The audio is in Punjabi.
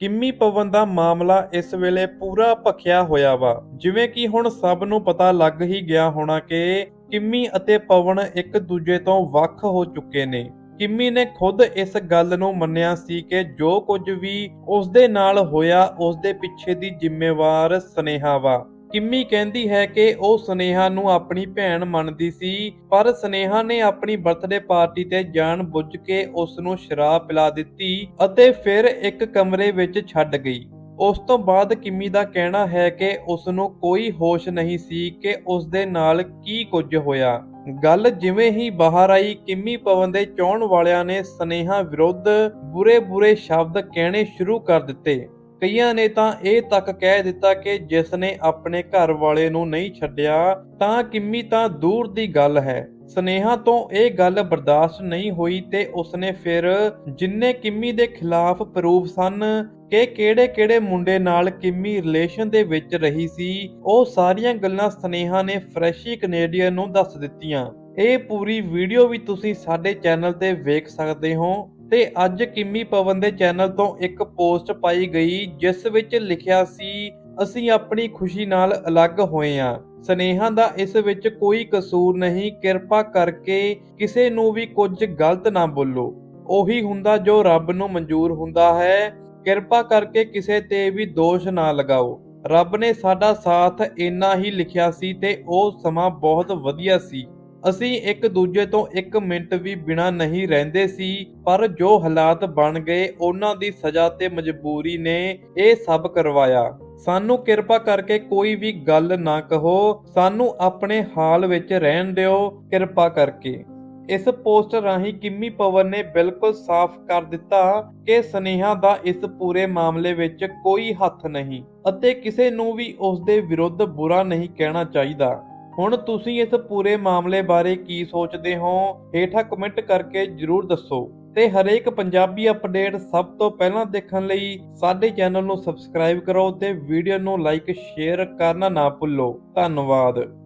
ਕਿੰਮੀ ਪਵਨ ਦਾ ਮਾਮਲਾ ਇਸ ਵੇਲੇ ਪੂਰਾ ਭਖਿਆ ਹੋਇਆ ਵਾ। ਜਿਵੇਂ ਕਿ ਹੁਣ ਸਭ ਨੂੰ ਪਤਾ ਲੱਗ ਹੀ ਗਿਆ ਹੋਣਾ ਕਿ ਕਿੰਮੀ ਅਤੇ ਪਵਨ ਇੱਕ ਦੂਜੇ ਤੋਂ ਵੱਖ ਹੋ ਚੁੱਕੇ ਨੇ। ਕਿੰਮੀ ਨੇ ਖੁਦ ਇਸ ਗੱਲ ਨੂੰ ਮੰਨਿਆ ਸੀ ਕਿ ਜੋ ਕੁਝ ਵੀ ਉਸ ਦੇ ਨਾਲ ਹੋਇਆ ਉਸ ਦੇ ਪਿੱਛੇ ਦੀ ਜ਼ਿੰਮੇਵਾਰ ਸਨੇਹਾ ਵਾ। ਕਿੰਮੀ ਕਹਿੰਦੀ ਹੈ ਕਿ ਉਹ ਸਨੇਹਾ ਨੂੰ ਆਪਣੀ ਭੈਣ ਮੰਨਦੀ ਸੀ, ਪਰ ਸਨੇਹਾ ਨੇ ਆਪਣੀ ਬਰਥਡੇ ਪਾਰਟੀ ਤੇ ਜਾਣ ਬੁੱਝ ਕੇ ਉਸ ਨੂੰ ਸ਼ਰਾਬ ਪਿਲਾ ਦਿੱਤੀ ਅਤੇ ਫਿਰ ਇੱਕ ਕਮਰੇ ਵਿੱਚ ਛੱਡ ਗਈ। ਉਸ ਤੋਂ ਬਾਅਦ ਕਿਮੀ ਦਾ ਕਹਿਣਾ ਹੈ ਕਿ ਉਸ ਨੂੰ ਕੋਈ ਹੋਸ਼ ਨਹੀਂ ਸੀ ਕਿ ਉਸ ਦੇ ਨਾਲ ਕੀ ਕੁਝ ਹੋਇਆ। ਗੱਲ ਜਿਵੇਂ ਹੀ ਬਾਹਰ ਆਈ, ਕਿਮੀ ਪਵਨ ਦੇ ਚਾਹਣ ਵਾਲਿਆਂ ਨੇ ਸਨੇਹਾ ਵਿਰੁੱਧ ਬੁਰੇ-ਬੁਰੇ ਸ਼ਬਦ ਕਹਿਣੇ ਸ਼ੁਰੂ ਕਰ ਦਿੱਤੇ। ਕਈਆਂ ਨੇ ਤਾਂ ਇਹ ਤੱਕ ਕਹਿ ਦਿੱਤਾ ਕਿ ਜਿਸ ਨੇ ਆਪਣੇ ਘਰ ਵਾਲੇ ਨੂੰ ਨਹੀਂ ਛੱਡਿਆ, ਤਾਂ ਕਿੰਮੀ ਤਾਂ ਦੂਰ ਦੀ ਗੱਲ ਹੈ। ਸਨੇਹਾ ਤੋਂ ਇਹ ਗੱਲ ਬਰਦਾਸ਼ਤ ਨਹੀਂ ਹੋਈ ਤੇ ਉਸਨੇ ਫਿਰ ਜਿੰਨੇ ਕਿੰਮੀ ਦੇ ਖਿਲਾਫ ਪ੍ਰੂਫ ਸਨ ਕਿ ਕਿਹੜੇ-ਕਿਹੜੇ ਮੁੰਡੇ ਨਾਲ ਕਿੰਮੀ ਰਿਲੇਸ਼ਨ ਦੇ ਵਿੱਚ ਰਹੀ ਸੀ, ਉਹ ਸਾਰੀਆਂ ਗੱਲਾਂ ਸਨੇਹਾ ਨੇ ਫਰੈਸ਼ੀ ਕੈਨੇਡੀਅਨ ਨੂੰ ਦੱਸ ਦਿੱਤੀਆਂ। ਇਹ ਪੂਰੀ ਵੀਡੀਓ ਵੀ ਤੁਸੀਂ ਸਾਡੇ ਚੈਨਲ ਤੇ ਵੇਖ ਸਕਦੇ ਹੋ। ਤੇ ਅੱਜ ਕਿੰਮੀ ਪਵਨ ਦੇ ਚੈਨਲ ਤੋਂ ਇੱਕ ਪੋਸਟ ਪਾਈ ਗਈ, ਜਿਸ ਵਿੱਚ ਲਿਖਿਆ ਸੀ, ਅਸੀਂ ਆਪਣੀ ਖੁਸ਼ੀ ਨਾਲ ਅਲੱਗ ਹੋਏ ਹਾਂ ਸਨੇਹਾ ਦਾ ਇਸ ਵਿੱਚ ਕੋਈ ਕਸੂਰ ਨਹੀਂ, ਕਿਰਪਾ ਕਰਕੇ ਕਿਸੇ ਨੂੰ ਵੀ ਕੁਝ ਗਲਤ ਨਾ ਬੋਲੋ। ਉਹੀ ਹੁੰਦਾ ਜੋ ਰੱਬ ਨੂੰ ਮਨਜ਼ੂਰ ਹੁੰਦਾ ਹੈ। ਕਿਰਪਾ ਕਰਕੇ ਕਿਸੇ ਤੇ ਵੀ ਦੋਸ਼ ਨਾ ਲਗਾਓ। ਰੱਬ ਨੇ ਸਾਡਾ ਸਾਥ ਇੰਨਾ ਹੀ ਲਿਖਿਆ ਸੀ ਤੇ ਉਹ ਸਮਾਂ ਬਹੁਤ ਵਧੀਆ ਸੀ। ਅਸੀਂ ਇੱਕ ਦੂਜੇ ਤੋਂ ਇੱਕ ਮਿੰਟ ਵੀ ਬਿਨਾ ਨਹੀਂ ਰਹਿੰਦੇ ਸੀ, ਪਰ ਜੋ ਹਾਲਾਤ ਬਣ ਗਏ, ਉਹਨਾਂ ਦੀ ਸਜ਼ਾ ਤੇ ਮਜਬੂਰੀ ਨੇ ਇਹ ਸਭ ਕਰਵਾਇਆ। ਸਾਨੂੰ ਕਿਰਪਾ ਕਰਕੇ ਕੋਈ ਵੀ ਗੱਲ ਨਾ ਕਹੋ, ਸਾਨੂੰ ਆਪਣੇ ਹਾਲ ਵਿੱਚ ਰਹਿਣ ਦਿਓ, ਕਿਰਪਾ ਕਰਕੇ। ਇਸ ਪੋਸਟ ਰਾਹੀਂ ਕਿੰਮੀ ਪਵਨ ਨੇ ਬਿਲਕੁਲ ਸਾਫ਼ ਕਰ ਦਿੱਤਾ ਕਿ ਸਨੇਹਾ ਦਾ ਇਸ ਪੂਰੇ ਮਾਮਲੇ ਵਿੱਚ ਕੋਈ ਹੱਥ ਨਹੀਂ ਅਤੇ ਕਿਸੇ ਨੂੰ ਵੀ ਉਸ ਦੇ ਵਿਰੁੱਧ ਬੁਰਾ ਨਹੀਂ ਕਹਿਣਾ ਚਾਹੀਦਾ। ਹੁਣ ਤੁਸੀਂ ਇਸ ਪੂਰੇ ਮਾਮਲੇ ਬਾਰੇ ਕੀ ਸੋਚਦੇ ਹੋ? ਹੇਠਾਂ ਕਮੈਂਟ ਕਰਕੇ ਜਰੂਰ ਦੱਸੋ। ਤੇ ਹਰੇਕ ਪੰਜਾਬੀ ਅਪਡੇਟ ਸਭ ਤੋਂ ਪਹਿਲਾਂ ਦੇਖਣ ਲਈ ਸਾਡੇ ਚੈਨਲ ਨੂੰ ਸਬਸਕ੍ਰਾਈਬ ਕਰੋ ਤੇ ਵੀਡੀਓ ਨੂੰ ਲਾਈਕ ਸ਼ੇਅਰ ਕਰਨਾ ਨਾ ਭੁੱਲੋ। ਧੰਨਵਾਦ।